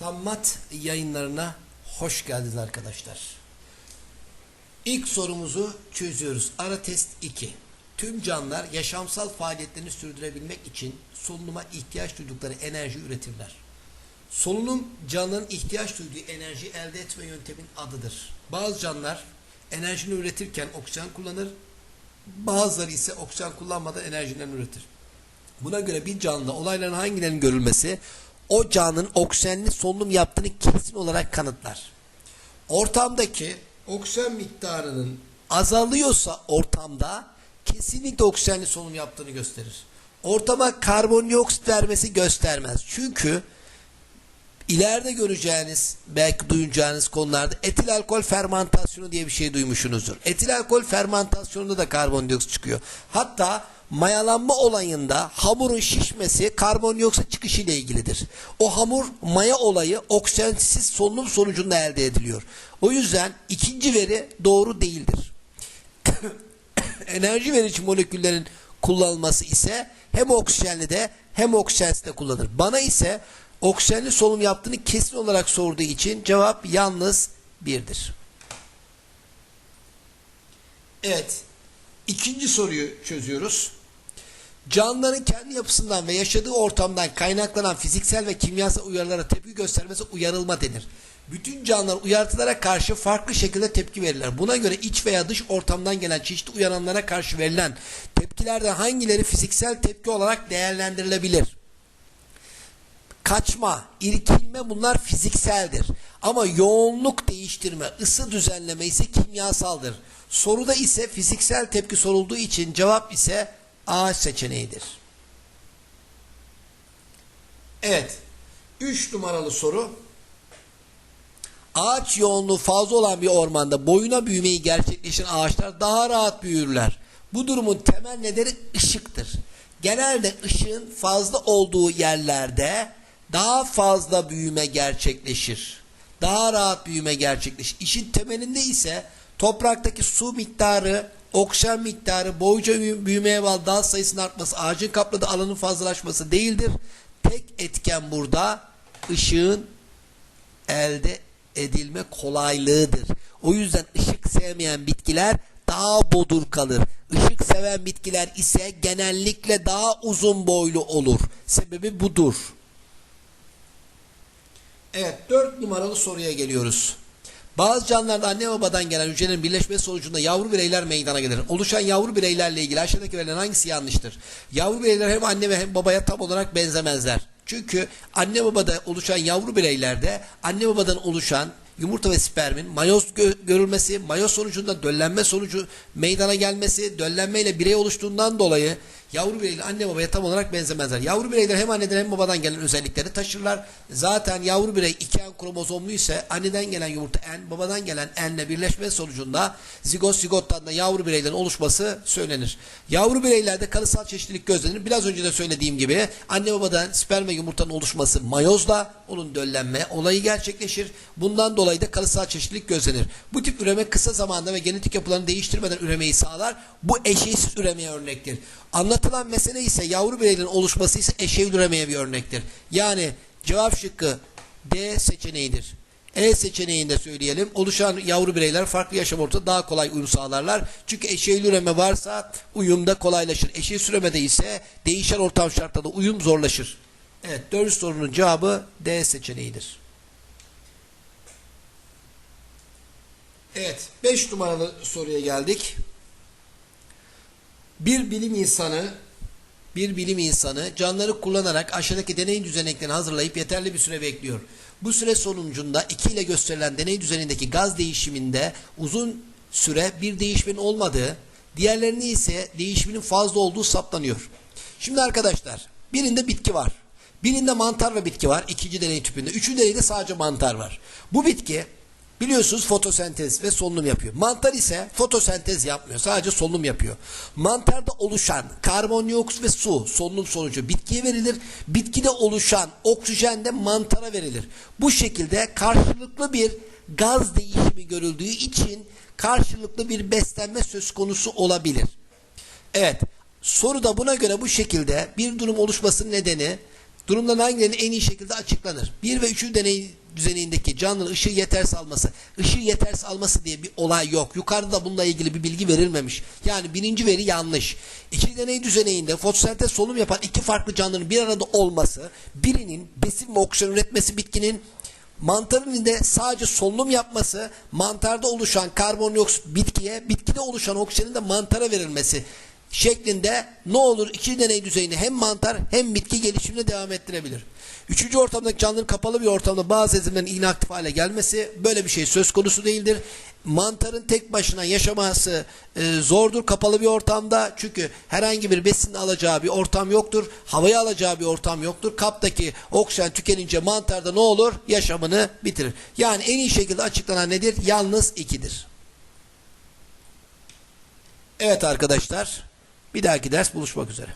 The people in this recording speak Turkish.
Tammat yayınlarına hoş geldiniz arkadaşlar. İlk sorumuzu çözüyoruz. Ara test 2. Tüm canlılar yaşamsal faaliyetlerini sürdürebilmek için solunuma ihtiyaç duydukları enerji üretirler. Solunum canlının ihtiyaç duyduğu enerji elde etme yöntemin adıdır. Bazı canlılar enerjini üretirken oksijen kullanır, bazıları ise oksijen kullanmadan enerjilerini üretir. Buna göre bir canlıda olayların hangilerinin görülmesi o canlının oksijenli solunum yaptığını kesin olarak kanıtlar. Ortamdaki oksijen miktarının azalıyorsa ortamda kesinlikle oksijenli solunum yaptığını gösterir. Ortama karbondioksit vermesi göstermez. Çünkü ileride göreceğiniz, belki duyacağınız konularda etil alkol fermentasyonu diye bir şey duymuşsunuzdur. Etil alkol fermentasyonunda da karbondioksit çıkıyor. Hatta mayalanma olayında hamurun şişmesi karbondioksit çıkışı ile ilgilidir. O hamur maya olayı oksijensiz solunum sonucunda elde ediliyor. O yüzden ikinci veri doğru değildir. Enerji verici moleküllerin kullanılması ise hem oksijenli de hem oksijensiz de kullanılır. Bana ise oksijenli solunum yaptığını kesin olarak sorduğu için cevap yalnız birdir. Evet. İkinci soruyu çözüyoruz. Canlıların kendi yapısından ve yaşadığı ortamdan kaynaklanan fiziksel ve kimyasal uyarılara tepki göstermesi uyarılma denir. Bütün canlılar uyartılara karşı farklı şekilde tepki verirler. Buna göre iç veya dış ortamdan gelen çeşitli uyaranlara karşı verilen tepkilerden hangileri fiziksel tepki olarak değerlendirilebilir? Kaçma, irkilme bunlar fizikseldir. Ama yoğunluk değiştirme, ısı düzenleme ise kimyasaldır. Soruda ise fiziksel tepki sorulduğu için cevap ise A seçeneğidir. Evet. 3 numaralı soru. Ağaç yoğunluğu fazla olan bir ormanda boyuna büyümeyi gerçekleşen ağaçlar daha rahat büyürler. Bu durumun temel nedeni ışıktır. Genelde ışığın fazla olduğu yerlerde daha fazla büyüme gerçekleşir. Daha rahat büyüme gerçekleşir. İşin temelinde ise topraktaki su miktarı, oksijen miktarı, boyunca büyümeye bağlı dal sayısının artması, ağacın kapladığı alanın fazlalaşması değildir. Tek etken burada ışığın elde edilme kolaylığıdır. O yüzden ışık sevmeyen bitkiler daha bodur kalır. Işık seven bitkiler ise genellikle daha uzun boylu olur. Sebebi budur. Evet, dört numaralı soruya geliyoruz. Bazı canlılarda anne babadan gelen hücrelerin birleşmesi sonucunda yavru bireyler meydana gelir. Oluşan yavru bireylerle ilgili aşağıdaki verilen hangisi yanlıştır? Yavru bireyler hem anne ve hem babaya tam olarak benzemezler. Çünkü anne babada oluşan yavru bireylerde anne babadan oluşan yumurta ve spermin mayoz gö- görülmesi, mayoz sonucunda döllenme sonucu meydana gelmesi, döllenmeyle birey oluştuğundan dolayı yavru bireyler anne babaya tam olarak benzemezler. Yavru bireyler hem anneden hem babadan gelen özellikleri taşırlar. Zaten yavru birey iki en kromozomlu ise anneden gelen yumurta en, babadan gelen enle birleşme sonucunda zigot zigottan da yavru bireylerin oluşması söylenir. Yavru bireylerde karısal çeşitlilik gözlenir. Biraz önce de söylediğim gibi anne babadan sperm ve yumurtanın oluşması mayozla onun döllenme olayı gerçekleşir. Bundan dolayı da karısal çeşitlilik gözlenir. Bu tip üreme kısa zamanda ve genetik yapılarını değiştirmeden üremeyi sağlar. Bu eşeğsiz üremeye örnektir. Anlatılan mesele ise yavru bireylerin oluşması ise eşeğil üremeye bir örnektir. Yani cevap şıkkı D seçeneğidir. E seçeneğinde söyleyelim. Oluşan yavru bireyler farklı yaşam ortamında daha kolay uyum sağlarlar. Çünkü eşeğil üreme varsa uyumda kolaylaşır. Eşeğil üremede ise değişen ortam şartlarında uyum zorlaşır. Evet, dördüncü sorunun cevabı D seçeneğidir. Evet, 5 numaralı soruya geldik. Bir bilim insanı bir bilim insanı canlıları kullanarak aşağıdaki deney düzeneklerini hazırlayıp yeterli bir süre bekliyor. Bu süre sonucunda 2 ile gösterilen deney düzenindeki gaz değişiminde uzun süre bir değişimin olmadığı, diğerlerinde ise değişimin fazla olduğu saptanıyor. Şimdi arkadaşlar, birinde bitki var. Birinde mantar ve bitki var. ikinci deney tüpünde. Üçüncü deneyde sadece mantar var. Bu bitki Biliyorsunuz fotosentez ve solunum yapıyor. Mantar ise fotosentez yapmıyor. Sadece solunum yapıyor. Mantarda oluşan karbondioksit ve su solunum sonucu bitkiye verilir. Bitkide oluşan oksijen de mantara verilir. Bu şekilde karşılıklı bir gaz değişimi görüldüğü için karşılıklı bir beslenme söz konusu olabilir. Evet. Soru da buna göre bu şekilde bir durum oluşmasının nedeni Durumdan hangilerinin en iyi şekilde açıklanır? 1 ve 3. deney düzenindeki canlının ışığı yetersiz alması. Işığı yetersiz alması diye bir olay yok. Yukarıda da bununla ilgili bir bilgi verilmemiş. Yani birinci veri yanlış. İkinci deney düzeninde fotosentez solunum yapan iki farklı canlının bir arada olması, birinin besin ve oksijen üretmesi bitkinin Mantarın de sadece solunum yapması, mantarda oluşan karbondioksit bitkiye, bitkide oluşan oksijenin de mantara verilmesi şeklinde ne olur iki deney düzeyinde hem mantar hem bitki gelişimini devam ettirebilir. Üçüncü ortamdaki canlının kapalı bir ortamda bazı enzimlerin inaktif hale gelmesi böyle bir şey söz konusu değildir. Mantarın tek başına yaşaması e, zordur kapalı bir ortamda çünkü herhangi bir besin alacağı bir ortam yoktur. Havayı alacağı bir ortam yoktur. Kaptaki oksijen tükenince mantarda ne olur? Yaşamını bitirir. Yani en iyi şekilde açıklanan nedir? Yalnız ikidir. Evet arkadaşlar bir dahaki ders buluşmak üzere.